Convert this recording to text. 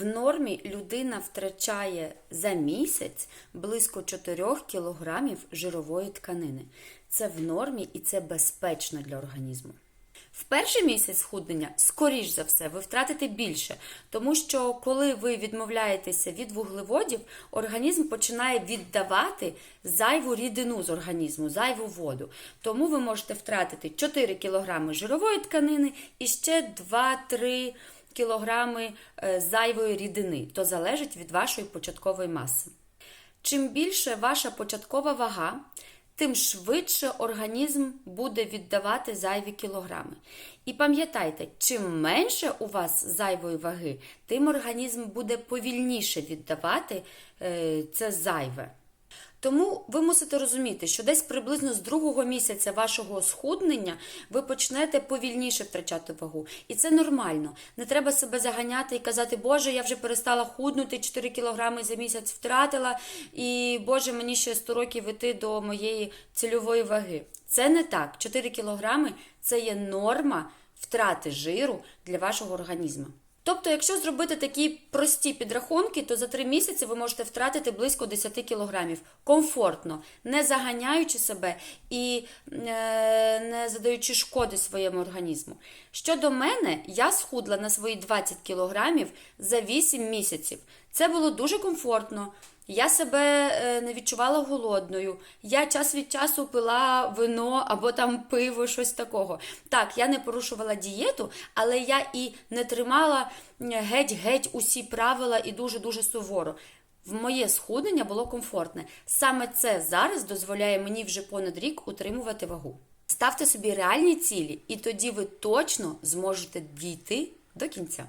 В нормі людина втрачає за місяць близько 4 кілограмів жирової тканини. Це в нормі і це безпечно для організму. В перший місяць схуднення, скоріш за все, ви втратите більше, тому що коли ви відмовляєтеся від вуглеводів, організм починає віддавати зайву рідину з організму, зайву воду. Тому ви можете втратити 4 кг жирової тканини і ще 2-3 кілограми е, зайвої рідини, то залежить від вашої початкової маси. Чим більше ваша початкова вага, тим швидше організм буде віддавати зайві кілограми. І пам'ятайте, чим менше у вас зайвої ваги, тим організм буде повільніше віддавати е, це зайве. Тому ви мусите розуміти, що десь приблизно з другого місяця вашого схуднення ви почнете повільніше втрачати вагу. І це нормально. Не треба себе заганяти і казати, Боже, я вже перестала худнути, 4 кілограми за місяць втратила, і Боже, мені ще 100 років іти до моєї цільової ваги. Це не так. 4 кілограми це є норма втрати жиру для вашого організму. Тобто, якщо зробити такі прості підрахунки, то за 3 місяці ви можете втратити близько 10 кілограмів комфортно, не заганяючи себе і е, не задаючи шкоди своєму організму. Щодо мене, я схудла на свої 20 кілограмів за 8 місяців. Це було дуже комфортно. Я себе е, не відчувала голодною. Я час від часу пила вино або там пиво, щось такого. Так, я не порушувала дієту, але я і не тримала геть-геть усі правила і дуже-дуже суворо. В моє схуднення було комфортне. Саме це зараз дозволяє мені вже понад рік утримувати вагу. Ставте собі реальні цілі, і тоді ви точно зможете дійти до кінця.